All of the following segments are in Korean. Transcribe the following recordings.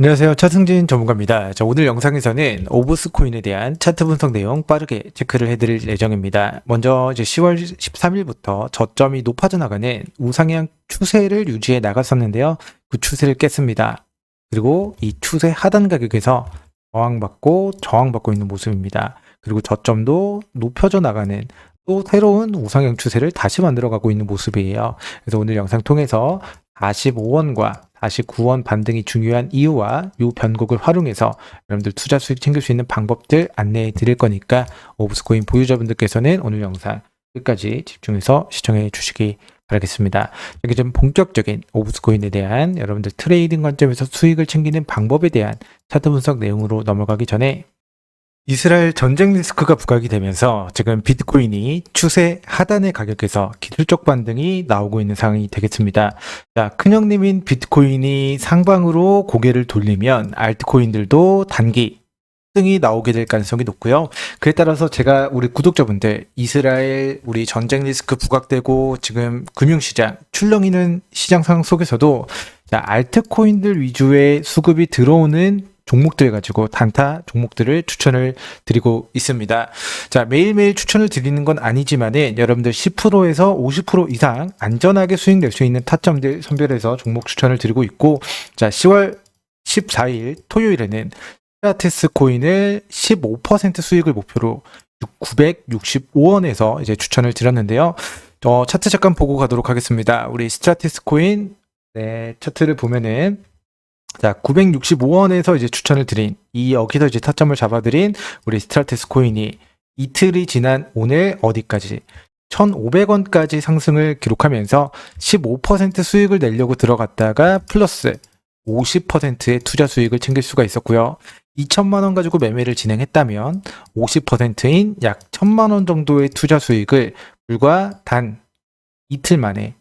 안녕하세요. 차승진 전문가입니다. 자, 오늘 영상에서는 오브스 코인에 대한 차트 분석 내용 빠르게 체크를 해드릴 예정입니다. 먼저 이제 10월 13일부터 저점이 높아져 나가는 우상향 추세를 유지해 나갔었는데요. 그 추세를 깼습니다. 그리고 이 추세 하단 가격에서 저항받고 저항받고 있는 모습입니다. 그리고 저점도 높여져 나가는 또 새로운 우상향 추세를 다시 만들어가고 있는 모습이에요. 그래서 오늘 영상 통해서 45원과 49원 반등이 중요한 이유와 이 변곡을 활용해서 여러분들 투자 수익 챙길 수 있는 방법들 안내해 드릴 거니까 오브스코인 보유자분들께서는 오늘 영상 끝까지 집중해서 시청해 주시기 바라겠습니다. 여기 좀 본격적인 오브스코인에 대한 여러분들 트레이딩 관점에서 수익을 챙기는 방법에 대한 차트 분석 내용으로 넘어가기 전에 이스라엘 전쟁 리스크가 부각이 되면서 지금 비트코인이 추세 하단의 가격에서 기술적 반등이 나오고 있는 상황이 되겠습니다. 자, 큰형님인 비트코인이 상방으로 고개를 돌리면 알트코인들도 단기 등이 나오게 될 가능성이 높고요. 그에 따라서 제가 우리 구독자분들 이스라엘 우리 전쟁 리스크 부각되고 지금 금융시장 출렁이는 시장 상황 속에서도 자, 알트코인들 위주의 수급이 들어오는 종목들 가지고 단타 종목들을 추천을 드리고 있습니다. 자, 매일매일 추천을 드리는 건 아니지만은 여러분들 10%에서 50% 이상 안전하게 수익 낼 수 있는 타점들 선별해서 종목 추천을 드리고 있고 자, 10월 14일 토요일에는 피라테스 코인을 15% 수익을 목표로 965원에서 이제 추천을 드렸는데요. 어, 차트 잠깐 보고 가도록 하겠습니다. 우리 스트라티스 코인 네, 차트를 보면은 자, 965원에서 이제 추천을 드린 이 여기서 이제 타점을 잡아드린 우리 스트라테스 코인이 이틀이 지난 오늘 어디까지 1,500원까지 상승을 기록하면서 15% 수익을 내려고 들어갔다가 플러스 50%의 투자 수익을 챙길 수가 있었고요. 2천만 원 가지고 매매를 진행했다면 50%인 약 1천만 원 정도의 투자 수익을 불과 단 이틀 만에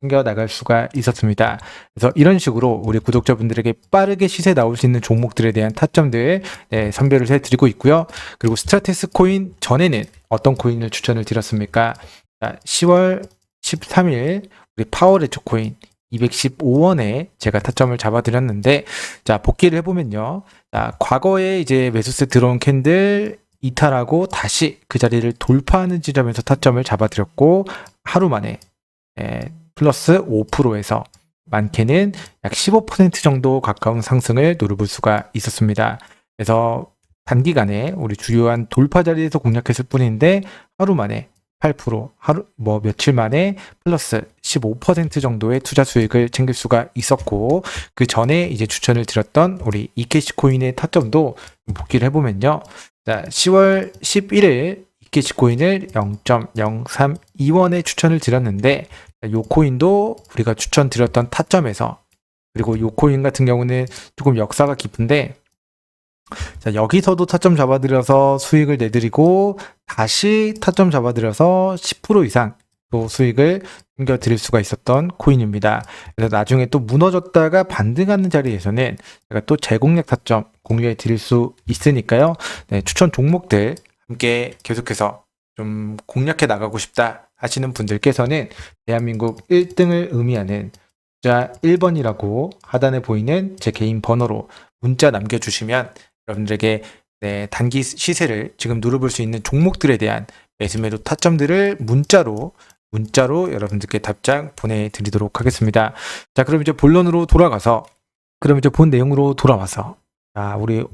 챙겨 나갈 수가 있었습니다. 그래서 이런 식으로 우리 구독자분들에게 빠르게 시세 나올 수 있는 종목들에 대한 타점들 네, 선별을 해드리고 있고요. 그리고 스트라테스 코인 전에는 어떤 코인을 추천을 드렸습니까? 자, 10월 13일 우리 파워레초 코인 215원에 제가 타점을 잡아드렸는데 자 복귀를 해보면요. 자 과거에 이제 매수세 들어온 캔들 이탈하고 다시 그 자리를 돌파하는 지점에서 타점을 잡아드렸고 하루 만에 예, 플러스 5%에서 많게는 약 15% 정도 가까운 상승을 누려볼 수가 있었습니다. 그래서 단기간에 우리 주요한 돌파 자리에서 공략했을 뿐인데 하루 만에 8% 하루 뭐 며칠 만에 플러스 15% 정도의 투자 수익을 챙길 수가 있었고 그 전에 이제 추천을 드렸던 우리 이케시 코인의 타점도 복기를 해보면요. 자 10월 11일 이케시 코인을 0.032원에 추천을 드렸는데 요 코인도 우리가 추천드렸던 타점에서 그리고 요 코인 같은 경우는 조금 역사가 깊은데 자, 여기서도 타점 잡아드려서 수익을 내드리고 다시 타점 잡아드려서 10% 이상 또 수익을 챙겨드릴 수가 있었던 코인입니다. 그래서 나중에 또 무너졌다가 반등하는 자리에서는 제가 또 재공략 타점 공유해 드릴 수 있으니까요. 네, 추천 종목들 함께 계속해서 좀 공략해 나가고 싶다 하시는 분들께서는 대한민국 1등을 의미하는 숫자 1번이라고 하단에 보이는 제 개인 번호로 문자 남겨주시면 여러분들에게 네, 단기 시세를 지금 누려볼 수 있는 종목들에 대한 매수 매도 타점들을 문자로 문자로 여러분들께 답장 보내드리도록 하겠습니다. 자, 그럼 이제 본론으로 돌아가서 그럼 이제 본 내용으로 돌아와서 자, 우리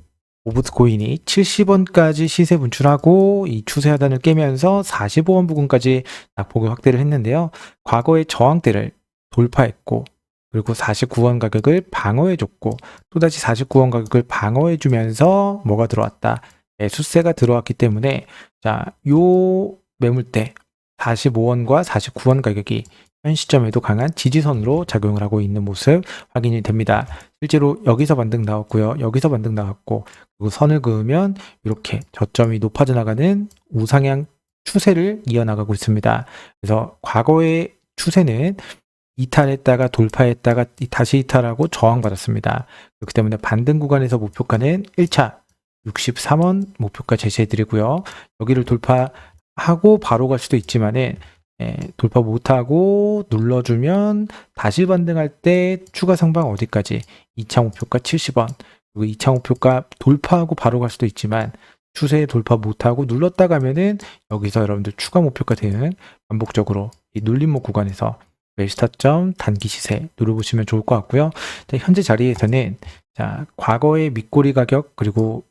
오브스 코인이 70원까지 시세 분출하고 이 추세 하단을 깨면서 45원 부근까지 낙폭을 확대를 했는데요. 과거의 저항대를 돌파했고 그리고 49원 가격을 방어해줬고 또다시 49원 가격을 방어해주면서 뭐가 들어왔다? 매수세가 들어왔기 때문에 자, 요 매물대 45원과 49원 가격이 현 시점에도 강한 지지선으로 작용을 하고 있는 모습 확인이 됩니다. 실제로 여기서 반등 나왔고요. 여기서 반등 나왔고 그리고 선을 그으면 이렇게 저점이 높아져 나가는 우상향 추세를 이어나가고 있습니다. 그래서 과거의 추세는 이탈했다가 돌파했다가 다시 이탈하고 저항받았습니다. 그렇기 때문에 반등 구간에서 목표가는 1차 63원 목표가 제시해 드리고요. 여기를 돌파하고 바로 갈 수도 있지만은 예, 돌파 못하고 눌러주면 다시 반등할 때 추가 상방 어디까지 2차 목표가 70원 그리고 2차 목표가 돌파하고 바로 갈 수도 있지만 추세에 돌파 못하고 눌렀다 가면은 여기서 여러분들 추가 목표가 되는 반복적으로 이 눌림목 구간에서 매수 타점 단기 시세 누려보시면 좋을 것 같고요. 자, 현재 자리에서는 자 과거의 밑꼬리 가격 그리고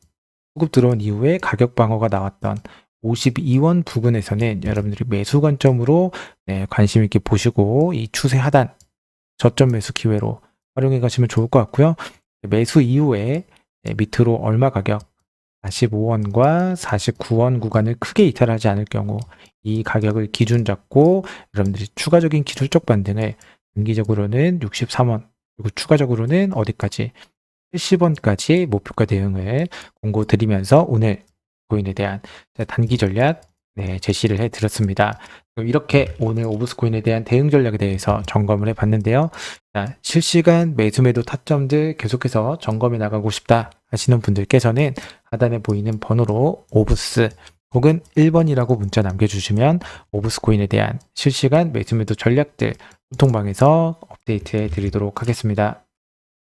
수급 들어온 이후에 가격 방어가 나왔던 52원 부근에서는 여러분들이 매수 관점으로 네, 관심 있게 보시고 이 추세 하단 저점 매수 기회로 활용해 가시면 좋을 것 같고요. 매수 이후에 네, 밑으로 얼마 가격 45원과 49원 구간을 크게 이탈하지 않을 경우 이 가격을 기준 잡고 여러분들이 추가적인 기술적 반등을 단기적으로는 63원 그리고 추가적으로는 어디까지 70원까지 목표가 대응을 공고 드리면서 오늘 코인에 대한 단기 전략 네, 제시를 해 드렸습니다. 이렇게 오늘 오브스코인에 대한 대응 전략에 대해서 점검을 해 봤는데요. 자, 실시간 매수 매도 타점들 계속해서 점검해 나가고 싶다 하시는 분들께서는 하단에 보이는 번호로 오브스 혹은 1번이라고 문자 남겨주시면 오브스코인에 대한 실시간 매수 매도 전략들 소통방에서 업데이트해 드리도록 하겠습니다.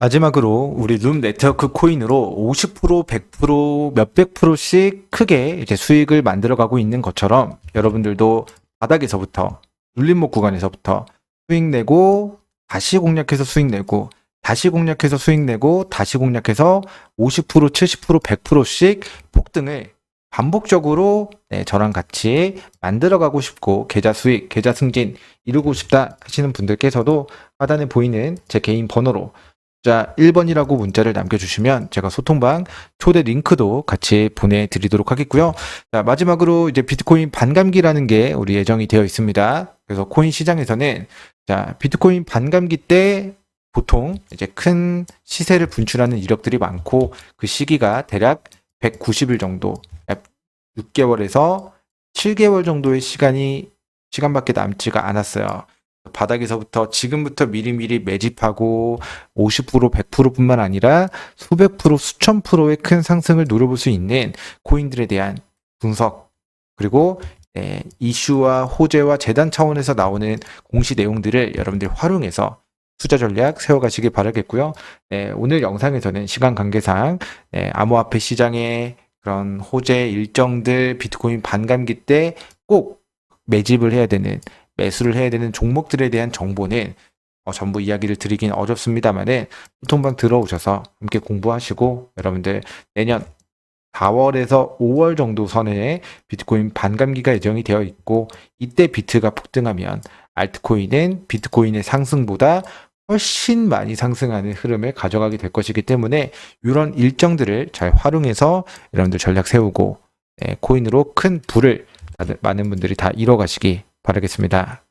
마지막으로 우리 룸 네트워크 코인으로 50% 100% 몇백 프로씩 크게 이제 수익을 만들어가고 있는 것처럼 여러분들도 바닥에서부터 눌림목 구간에서부터 수익 내고 다시 공략해서 수익 내고 다시 공략해서 수익 내고 다시 공략해서 50% 70% 100%씩 폭등을 반복적으로 네, 저랑 같이 만들어가고 싶고 계좌 수익, 계좌 승진 이루고 싶다 하시는 분들께서도 하단에 보이는 제 개인 번호로 자 1번이라고 문자를 남겨주시면 제가 소통방 초대 링크도 같이 보내드리도록 하겠고요. 자 마지막으로 이제 비트코인 반감기라는 게 우리 예정이 되어 있습니다. 그래서 코인 시장에서는 자 비트코인 반감기 때 보통 이제 큰 시세를 분출하는 이력들이 많고 그 시기가 대략 190일 정도 6개월에서 7개월 정도의 시간이 시간밖에 남지가 않았어요. 바닥에서부터 지금부터 미리미리 매집하고 50% 100%뿐만 아니라 수백 프로 수천 프로의 큰 상승을 노려볼 수 있는 코인들에 대한 분석 그리고 네, 이슈와 호재와 재단 차원에서 나오는 공시 내용들을 여러분들이 활용해서 투자 전략 세워가시길 바라겠고요. 네, 오늘 영상에서는 시간 관계상 네, 암호화폐 시장의 그런 호재 일정들 비트코인 반감기 때 꼭 매집을 해야 되는 매수를 해야 되는 종목들에 대한 정보는 어, 전부 이야기를 드리긴 어렵습니다만은 소통방 들어오셔서 함께 공부하시고 여러분들 내년 4월에서 5월 정도 선에 비트코인 반감기가 예정이 되어 있고 이때 비트가 폭등하면 알트코인은 비트코인의 상승보다 훨씬 많이 상승하는 흐름을 가져가게 될 것이기 때문에 이런 일정들을 잘 활용해서 여러분들 전략 세우고 네, 코인으로 큰 부를 많은 분들이 다 이뤄가시기 바라겠습니다.